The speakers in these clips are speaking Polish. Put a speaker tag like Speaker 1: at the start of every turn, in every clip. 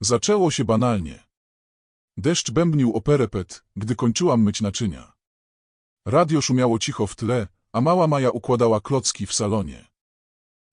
Speaker 1: Zaczęło się banalnie. Deszcz bębnił o perepet, gdy kończyłam myć naczynia. Radio szumiało cicho w tle, a mała Maja układała klocki w salonie.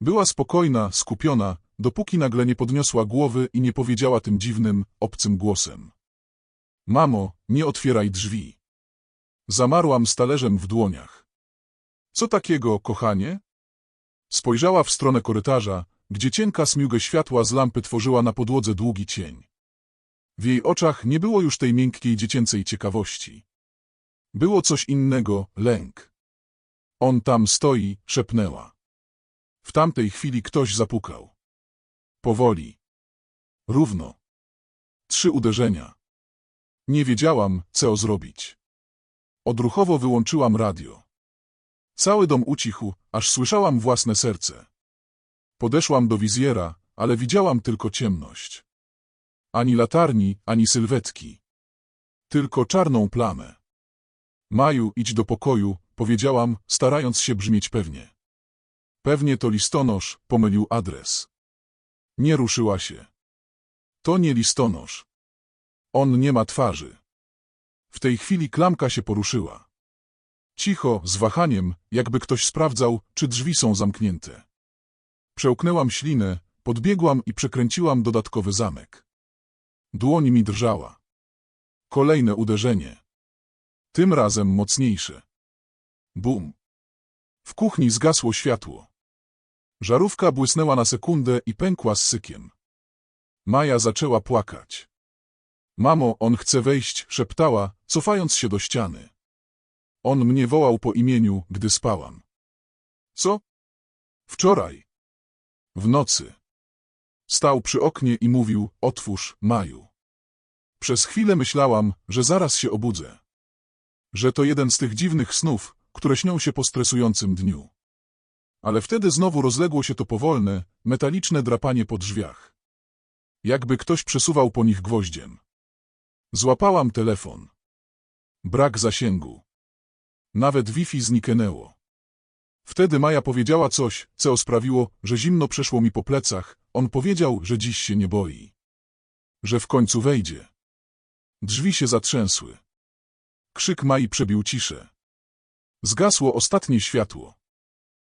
Speaker 1: Była spokojna, skupiona, dopóki nagle nie podniosła głowy i nie powiedziała tym dziwnym, obcym głosem. Mamo, nie otwieraj drzwi. Zamarłam z talerzem w dłoniach. Co takiego, kochanie? Spojrzała w stronę korytarza, gdzie cienka smiugę światła z lampy tworzyła na podłodze długi cień. W jej oczach nie było już tej miękkiej dziecięcej ciekawości. Było coś innego, lęk. On tam stoi, szepnęła. W tamtej chwili ktoś zapukał. Powoli. Równo. Trzy uderzenia. Nie wiedziałam, co zrobić. Odruchowo wyłączyłam radio. Cały dom ucichł, aż słyszałam własne serce. Podeszłam do wizjera, ale widziałam tylko ciemność. Ani latarni, ani sylwetki. Tylko czarną plamę. Maju, idź do pokoju, powiedziałam, starając się brzmieć pewnie. Pewnie to listonosz, pomylił adres. Nie ruszyła się. To nie listonosz. On nie ma twarzy. W tej chwili klamka się poruszyła. Cicho, z wahaniem, jakby ktoś sprawdzał, czy drzwi są zamknięte. Przełknęłam ślinę, podbiegłam i przekręciłam dodatkowy zamek. Dłoń mi drżała. Kolejne uderzenie. Tym razem mocniejsze. Bum. W kuchni zgasło światło. Żarówka błysnęła na sekundę i pękła z sykiem. Maja zaczęła płakać. Mamo, on chce wejść, szeptała, cofając się do ściany. On mnie wołał po imieniu, gdy spałam. Co? Wczoraj. W nocy. Stał przy oknie i mówił, otwórz, Maju. Przez chwilę myślałam, że zaraz się obudzę. Że to jeden z tych dziwnych snów, które śnią się po stresującym dniu. Ale wtedy znowu rozległo się to powolne, metaliczne drapanie po drzwiach. Jakby ktoś przesuwał po nich gwoździem. Złapałam telefon. Brak zasięgu. Nawet Wi-Fi zniknęło. Wtedy Maja powiedziała coś, co sprawiło, że zimno przeszło mi po plecach. On powiedział, że dziś się nie boi. Że w końcu wejdzie. Drzwi się zatrzęsły. Krzyk Mai przebił ciszę. Zgasło ostatnie światło.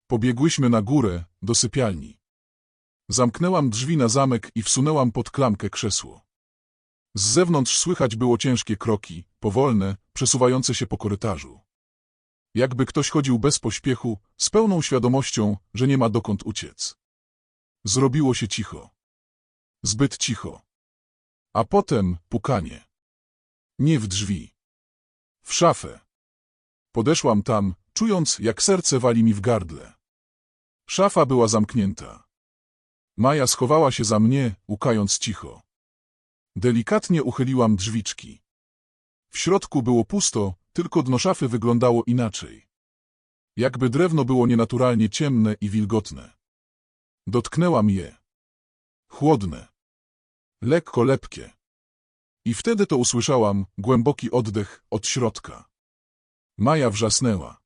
Speaker 1: Pobiegłyśmy na górę, do sypialni. Zamknęłam drzwi na zamek i wsunęłam pod klamkę krzesło. Z zewnątrz słychać było ciężkie kroki, powolne, przesuwające się po korytarzu. Jakby ktoś chodził bez pośpiechu, z pełną świadomością, że nie ma dokąd uciec. Zrobiło się cicho. Zbyt cicho. A potem pukanie. Nie w drzwi. W szafę. Podeszłam tam, czując, jak serce wali mi w gardle. Szafa była zamknięta. Maja schowała się za mnie, łukając cicho. Delikatnie uchyliłam drzwiczki. W środku było pusto, tylko dno szafy wyglądało inaczej. Jakby drewno było nienaturalnie ciemne i wilgotne. Dotknęłam je. Chłodne. Lekko lepkie. I wtedy to usłyszałam, głęboki oddech od środka. Maja wrzasnęła.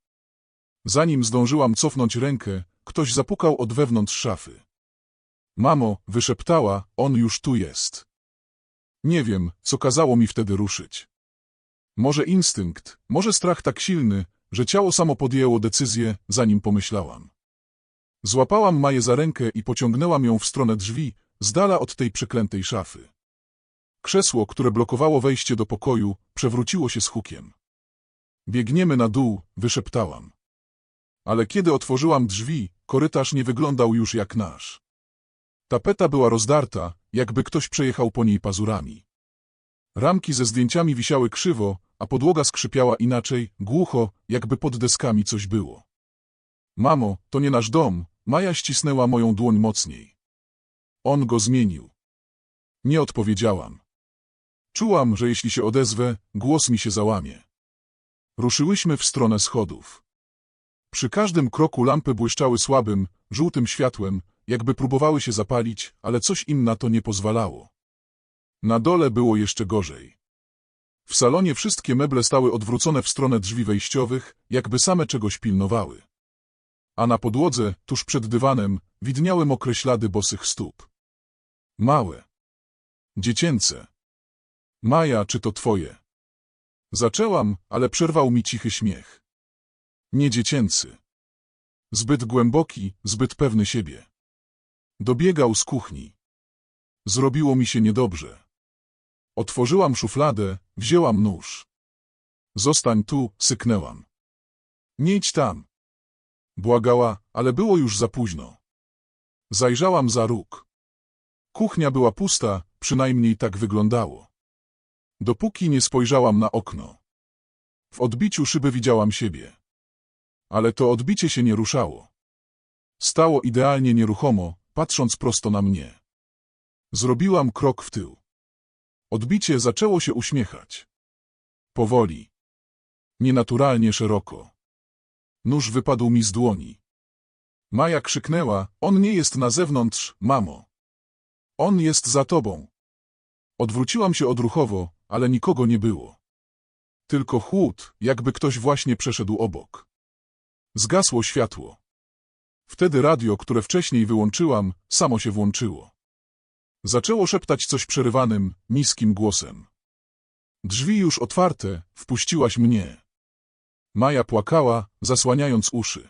Speaker 1: Zanim zdążyłam cofnąć rękę, ktoś zapukał od wewnątrz szafy. Mamo, wyszeptała, on już tu jest. Nie wiem, co kazało mi wtedy ruszyć. Może instynkt, może strach tak silny, że ciało samo podjęło decyzję, zanim pomyślałam. Złapałam Maję za rękę i pociągnęłam ją w stronę drzwi, z dala od tej przeklętej szafy. Krzesło, które blokowało wejście do pokoju, przewróciło się z hukiem. Biegniemy na dół, wyszeptałam. Ale kiedy otworzyłam drzwi, korytarz nie wyglądał już jak nasz. Tapeta była rozdarta, jakby ktoś przejechał po niej pazurami. Ramki ze zdjęciami wisiały krzywo, a podłoga skrzypiała inaczej, głucho, jakby pod deskami coś było. Mamo, to nie nasz dom, Maja ścisnęła moją dłoń mocniej. On go zmienił. Nie odpowiedziałam. Czułam, że jeśli się odezwę, głos mi się załamie. Ruszyłyśmy w stronę schodów. Przy każdym kroku lampy błyszczały słabym, żółtym światłem, jakby próbowały się zapalić, ale coś im na to nie pozwalało. Na dole było jeszcze gorzej. W salonie wszystkie meble stały odwrócone w stronę drzwi wejściowych, jakby same czegoś pilnowały. A na podłodze, tuż przed dywanem, widniały mokre ślady bosych stóp. Małe. Dziecięce. Maja, czy to twoje? Zaczęłam, ale przerwał mi cichy śmiech. Nie dziecięcy. Zbyt głęboki, zbyt pewny siebie. Dobiegał z kuchni. Zrobiło mi się niedobrze. Otworzyłam szufladę, wzięłam nóż. Zostań tu, syknęłam. Nie idź tam. Błagała, ale było już za późno. Zajrzałam za róg. Kuchnia była pusta, przynajmniej tak wyglądało. Dopóki nie spojrzałam na okno. W odbiciu szyby widziałam siebie. Ale to odbicie się nie ruszało. Stało idealnie nieruchomo, patrząc prosto na mnie. Zrobiłam krok w tył. Odbicie zaczęło się uśmiechać. Powoli. Nienaturalnie szeroko. Nóż wypadł mi z dłoni. Maja krzyknęła, on nie jest na zewnątrz, mamo. On jest za tobą. Odwróciłam się odruchowo, ale nikogo nie było. Tylko chłód, jakby ktoś właśnie przeszedł obok. Zgasło światło. Wtedy radio, które wcześniej wyłączyłam, samo się włączyło. Zaczęło szeptać coś przerywanym, niskim głosem. Drzwi już otwarte, wpuściłaś mnie. Maja płakała, zasłaniając uszy.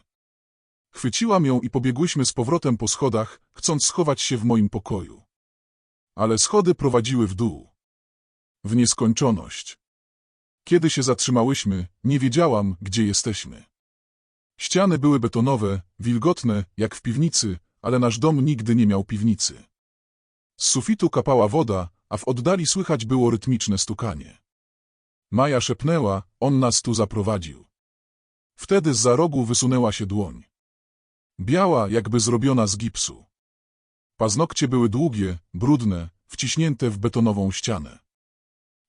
Speaker 1: Chwyciłam ją i pobiegłyśmy z powrotem po schodach, chcąc schować się w moim pokoju. Ale schody prowadziły w dół. W nieskończoność. Kiedy się zatrzymałyśmy, nie wiedziałam, gdzie jesteśmy. Ściany były betonowe, wilgotne, jak w piwnicy, ale nasz dom nigdy nie miał piwnicy. Z sufitu kapała woda, a w oddali słychać było rytmiczne stukanie. Maja szepnęła, on nas tu zaprowadził. Wtedy z za rogu wysunęła się dłoń. Biała, jakby zrobiona z gipsu. Paznokcie były długie, brudne, wciśnięte w betonową ścianę.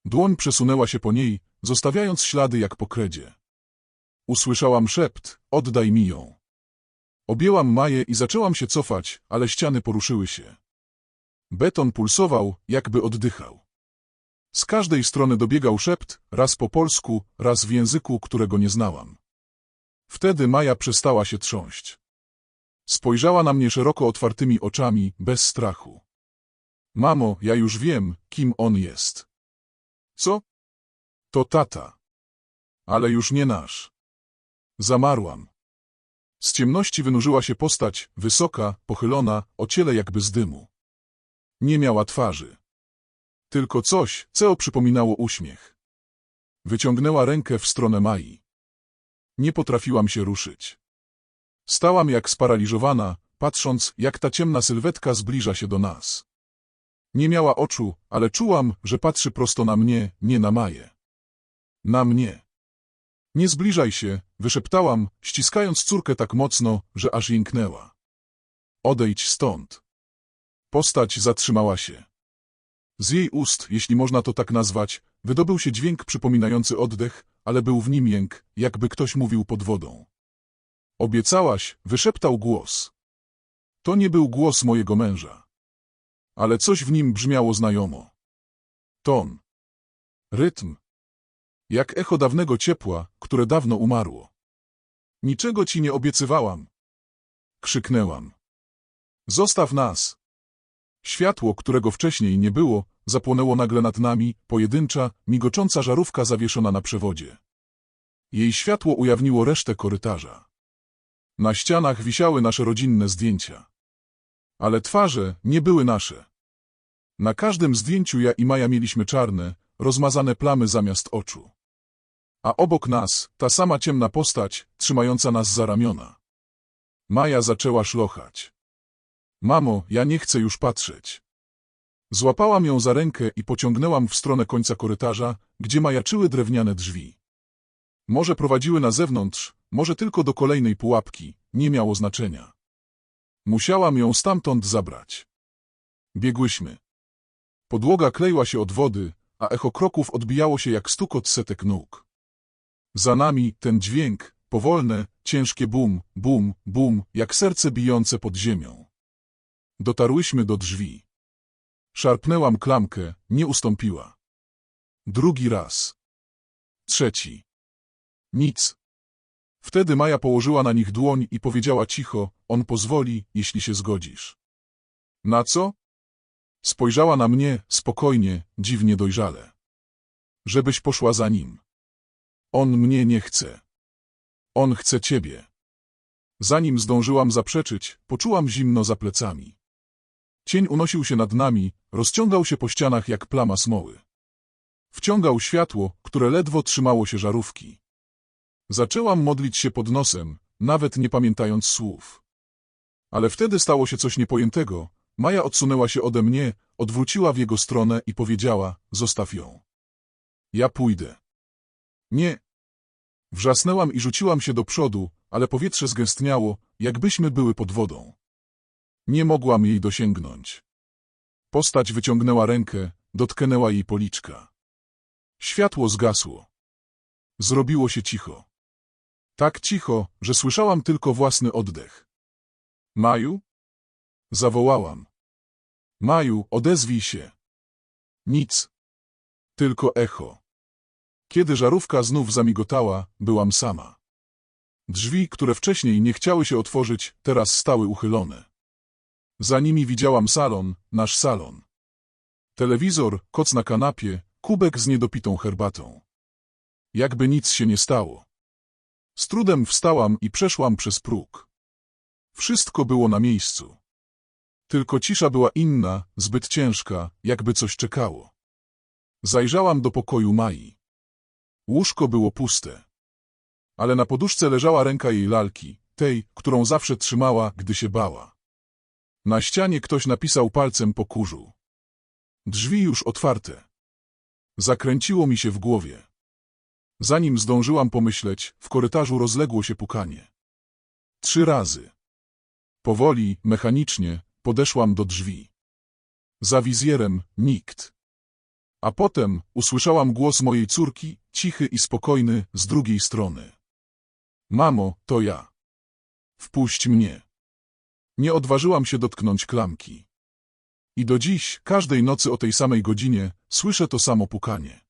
Speaker 1: Dłoń przesunęła się po niej, zostawiając ślady jak po kredzie. Usłyszałam szept, oddaj mi ją. Objęłam Maję i zaczęłam się cofać, ale ściany poruszyły się. Beton pulsował, jakby oddychał. Z każdej strony dobiegał szept, raz po polsku, raz w języku, którego nie znałam. Wtedy Maja przestała się trząść. Spojrzała na mnie szeroko otwartymi oczami, bez strachu. Mamo, ja już wiem, kim on jest. Co? To tata. Ale już nie nasz. Zamarłam. Z ciemności wynurzyła się postać, wysoka, pochylona, o ciele jakby z dymu. Nie miała twarzy. Tylko coś, co przypominało uśmiech. Wyciągnęła rękę w stronę Mai. Nie potrafiłam się ruszyć. Stałam jak sparaliżowana, patrząc, jak ta ciemna sylwetka zbliża się do nas. Nie miała oczu, ale czułam, że patrzy prosto na mnie, nie na Maję. Na mnie. Nie zbliżaj się, wyszeptałam, ściskając córkę tak mocno, że aż jęknęła. Odejdź stąd. Postać zatrzymała się. Z jej ust, jeśli można to tak nazwać, wydobył się dźwięk przypominający oddech, ale był w nim jęk, jakby ktoś mówił pod wodą. Obiecałaś, wyszeptał głos. To nie był głos mojego męża. Ale coś w nim brzmiało znajomo. Ton. Rytm. Jak echo dawnego ciepła, które dawno umarło. Niczego ci nie obiecywałam. Krzyknęłam. Zostaw nas. Światło, którego wcześniej nie było, zapłonęło nagle nad nami, pojedyncza, migocząca żarówka zawieszona na przewodzie. Jej światło ujawniło resztę korytarza. Na ścianach wisiały nasze rodzinne zdjęcia. Ale twarze nie były nasze. Na każdym zdjęciu ja i Maja mieliśmy czarne, rozmazane plamy zamiast oczu. A obok nas ta sama ciemna postać, trzymająca nas za ramiona. Maja zaczęła szlochać. Mamo, ja nie chcę już patrzeć. Złapałam ją za rękę i pociągnęłam w stronę końca korytarza, gdzie majaczyły drewniane drzwi. Może prowadziły na zewnątrz, może tylko do kolejnej pułapki, nie miało znaczenia. Musiałam ją stamtąd zabrać. Biegłyśmy. Podłoga kleiła się od wody, a echo kroków odbijało się jak stukot setek nóg. Za nami ten dźwięk, powolne, ciężkie bum, bum, bum, jak serce bijące pod ziemią. Dotarłyśmy do drzwi. Szarpnęłam klamkę, nie ustąpiła. Drugi raz. Trzeci. Nic. Wtedy Maja położyła na nich dłoń i powiedziała cicho, on pozwoli, jeśli się zgodzisz. Na co? Spojrzała na mnie spokojnie, dziwnie dojrzale. Żebyś poszła za nim. On mnie nie chce. On chce ciebie. Zanim zdążyłam zaprzeczyć, poczułam zimno za plecami. Cień unosił się nad nami, rozciągał się po ścianach jak plama smoły. Wciągał światło, które ledwo trzymało się żarówki. Zaczęłam modlić się pod nosem, nawet nie pamiętając słów. Ale wtedy stało się coś niepojętego. Maja odsunęła się ode mnie, odwróciła w jego stronę i powiedziała, zostaw ją. Ja pójdę. Nie. Wrzasnęłam i rzuciłam się do przodu, ale powietrze zgęstniało, jakbyśmy były pod wodą. Nie mogłam jej dosięgnąć. Postać wyciągnęła rękę, dotknęła jej policzka. Światło zgasło. Zrobiło się cicho. Tak cicho, że słyszałam tylko własny oddech. Maju? Zawołałam. Maju, odezwij się. Nic. Tylko echo. Kiedy żarówka znów zamigotała, byłam sama. Drzwi, które wcześniej nie chciały się otworzyć, teraz stały uchylone. Za nimi widziałam salon, nasz salon. Telewizor, koc na kanapie, kubek z niedopitą herbatą. Jakby nic się nie stało. Z trudem wstałam i przeszłam przez próg. Wszystko było na miejscu. Tylko cisza była inna, zbyt ciężka, jakby coś czekało. Zajrzałam do pokoju Mai. Łóżko było puste. Ale na poduszce leżała ręka jej lalki, tej, którą zawsze trzymała, gdy się bała. Na ścianie ktoś napisał palcem po kurzu. Drzwi już otwarte. Zakręciło mi się w głowie. Zanim zdążyłam pomyśleć, w korytarzu rozległo się pukanie. Trzy razy. Powoli, mechanicznie, podeszłam do drzwi. Za wizjerem nikt. A potem usłyszałam głos mojej córki, cichy i spokojny, z drugiej strony. Mamo, to ja. Wpuść mnie. Nie odważyłam się dotknąć klamki. I do dziś, każdej nocy o tej samej godzinie, słyszę to samo pukanie.